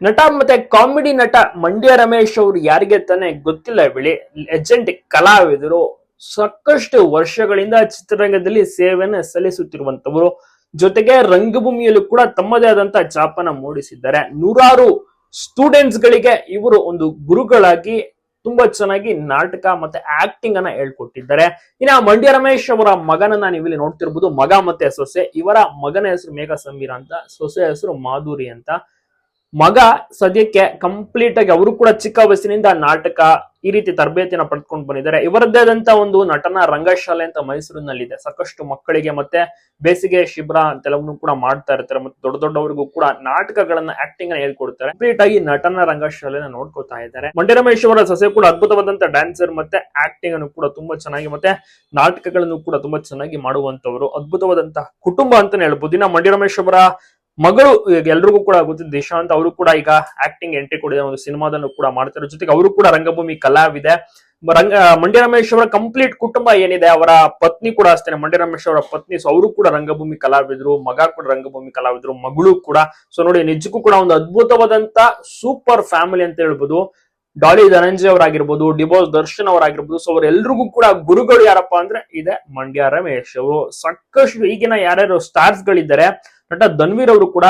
ನಟ ಮತ್ತೆ ಕಾಮಿಡಿ ನಟ ಮಂಡ್ಯ ರಮೇಶ್ ಅವರು ಯಾರಿಗೆ ತಾನೇ ಗೊತ್ತಿಲ್ಲ ಬಿಳಿ ಲೆಜೆಂಡ್ ಕಲಾವಿದರು ಸಾಕಷ್ಟು ವರ್ಷಗಳಿಂದ ಚಿತ್ರರಂಗದಲ್ಲಿ ಸೇವೆಯನ್ನು ಸಲ್ಲಿಸುತ್ತಿರುವಂತವರು ಜೊತೆಗೆ ರಂಗಭೂಮಿಯಲ್ಲೂ ಕೂಡ ತಮ್ಮದೇ ಆದಂತ ಛಾಪನ ಮೂಡಿಸಿದ್ದಾರೆ. ನೂರಾರು ಸ್ಟೂಡೆಂಟ್ಸ್ ಗಳಿಗೆ ಇವರು ಒಂದು ಗುರುಗಳಾಗಿ ತುಂಬಾ ಚೆನ್ನಾಗಿ ನಾಟಕ ಮತ್ತೆ ಆಕ್ಟಿಂಗ್ ಅನ್ನ ಹೇಳ್ಕೊಟ್ಟಿದ್ದಾರೆ. ಇನ್ನ ಮಂಡ್ಯ ರಮೇಶ್ ಅವರ ಮಗನನ್ನ ನೀವಿಲ್ಲಿ ನೋಡ್ತಿರ್ಬೋದು. ಮಗ ಮತ್ತೆ ಸೊಸೆ. ಇವರ ಮಗನ ಹೆಸರು ಮೇಘ ಸಮೀರ ಅಂತ, ಸೊಸೆ ಹೆಸರು ಮಾಧುರಿ ಅಂತ. ಮಗ ಸದ್ಯಕ್ಕೆ ಕಂಪ್ಲೀಟ್ ಆಗಿ ಅವರು ಕೂಡ ಚಿಕ್ಕ ವಯಸ್ಸಿನಿಂದ ನಾಟಕ ಈ ರೀತಿ ತರಬೇತಿನ ಪಡೆದುಕೊಂಡು ಬಂದಿದ್ದಾರೆ. ಇವರದ್ದೇ ಆದಂತ ಒಂದು ನಟನ ರಂಗಶಾಲೆ ಅಂತ ಮೈಸೂರಿನಲ್ಲಿದೆ. ಸಾಕಷ್ಟು ಮಕ್ಕಳಿಗೆ ಮತ್ತೆ ಬೇಸಿಗೆ ಶಿಬಿರ ಅಂತೆಲ್ಲವನ್ನು ಕೂಡ ಮಾಡ್ತಾ ಇರ್ತಾರೆ ಮತ್ತೆ ದೊಡ್ಡ ದೊಡ್ಡವರಿಗೂ ಕೂಡ ನಾಟಕಗಳನ್ನ ಆಕ್ಟಿಂಗ್ ಅನ್ನ ಹೇಳ್ಕೊಡ್ತಾರೆ. ಕಂಪ್ಲೀಟ್ ಆಗಿ ನಟನ ರಂಗಶಾಲೆನ ನೋಡ್ಕೊತಾ ಇದ್ದಾರೆ. ಮಂಡ್ಯ ಅವರ ಸೊಸೆ ಕೂಡ ಅದ್ಭುತವಾದಂತ ಡ್ಯಾನ್ಸರ್ ಮತ್ತೆ ಆಕ್ಟಿಂಗ್ ಅನ್ನು ಕೂಡ ತುಂಬಾ ಚೆನ್ನಾಗಿ ಮತ್ತೆ ನಾಟಕಗಳನ್ನು ಕೂಡ ತುಂಬಾ ಚೆನ್ನಾಗಿ ಮಾಡುವಂತವರು. ಅದ್ಭುತವಾದಂತಹ ಕುಟುಂಬ ಅಂತಾನೆ ಹೇಳ್ಬೋದು. ಇನ್ನ ಮಂಡ್ಯ ರಮೇಶ್ ಅವರ ಮಗಳು ಎಲ್ರಿಗೂ ಕೂಡ ಗೊತ್ತಿದೆ, ದಿಶಾಂತ್ ಅವರು ಕೂಡ ಈಗ ಆಕ್ಟಿಂಗ್ ಎಂಟ್ರಿ ಕೊಡಿದ ಒಂದು ಸಿನಿಮಾದನ್ನು ಕೂಡ ಮಾಡ್ತಾರೆ. ಜೊತೆಗೆ ಅವರು ಕೂಡ ರಂಗಭೂಮಿ ಕಲಾವಿದೆ. ರಂಗ ಮಂಡ್ಯ ರಮೇಶ್ ಅವರ ಕಂಪ್ಲೀಟ್ ಕುಟುಂಬ ಏನಿದೆ, ಅವರ ಪತ್ನಿ ಕೂಡ ಅಷ್ಟೇ, ಮಂಡ್ಯ ರಮೇಶ್ ಅವರ ಪತ್ನಿ. ಸೊ ಅವರು ಕೂಡ ರಂಗಭೂಮಿ ಕಲಾವಿದ್ರು, ಮಗ ಕೂಡ ರಂಗಭೂಮಿ ಕಲಾವಿದ್ರು, ಮಗಳು ಕೂಡ. ಸೊ ನೋಡಿ, ನಿಜಕ್ಕೂ ಕೂಡ ಒಂದು ಅದ್ಭುತವಾದಂತ ಸೂಪರ್ ಫ್ಯಾಮಿಲಿ ಅಂತ ಹೇಳ್ಬೋದು. ಡಾಲಿ ಧನಂಜಯ ಅವರಾಗಿರ್ಬೋದು ಡಿಬೋಸ್ ದರ್ಶನ್ ಅವರಾಗಿರ್ಬೋದು ಸೊ ಅವರೆಲ್ಲರಿಗೂ ಕೂಡ ಗುರುಗಳು ಯಾರಪ್ಪ ಅಂದ್ರೆ ಇದೆ ಮಂಡ್ಯ ರಮೇಶ್. ಅವರು ಸಾಕಷ್ಟು ಈಗಿನ ಯಾರ್ಯಾರು ಸ್ಟಾರ್ಸ್ ಗಳಿದ್ದಾರೆ, ನಟ ಧನ್ವೀರ್ ಅವರು ಕೂಡ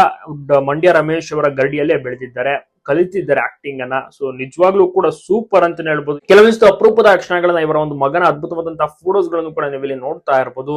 ಮಂಡ್ಯ ರಮೇಶ್ ಅವರ ಗಡಿಯಲ್ಲೇ ಬೆಳೆದಿದ್ದಾರೆ, ಕಲಿತಿದ್ದಾರೆ ಆಕ್ಟಿಂಗ್ ಅನ್ನ. ಸೊ ನಿಜವಾಗ್ಲೂ ಕೂಡ ಸೂಪರ್ ಅಂತಾನೆ ಹೇಳ್ಬೋದು. ಕೆಲವೊಂದಿಷ್ಟು ಅಪರೂಪದ ಕ್ಷಣಗಳನ್ನ ಇವರ ಒಂದು ಮಗನ ಅದ್ಭುತವಾದಂತಹ ಫೋಟೋಸ್ಗಳನ್ನು ಕೂಡ ನೀವು ಇಲ್ಲಿ ನೋಡ್ತಾ ಇರ್ಬೋದು.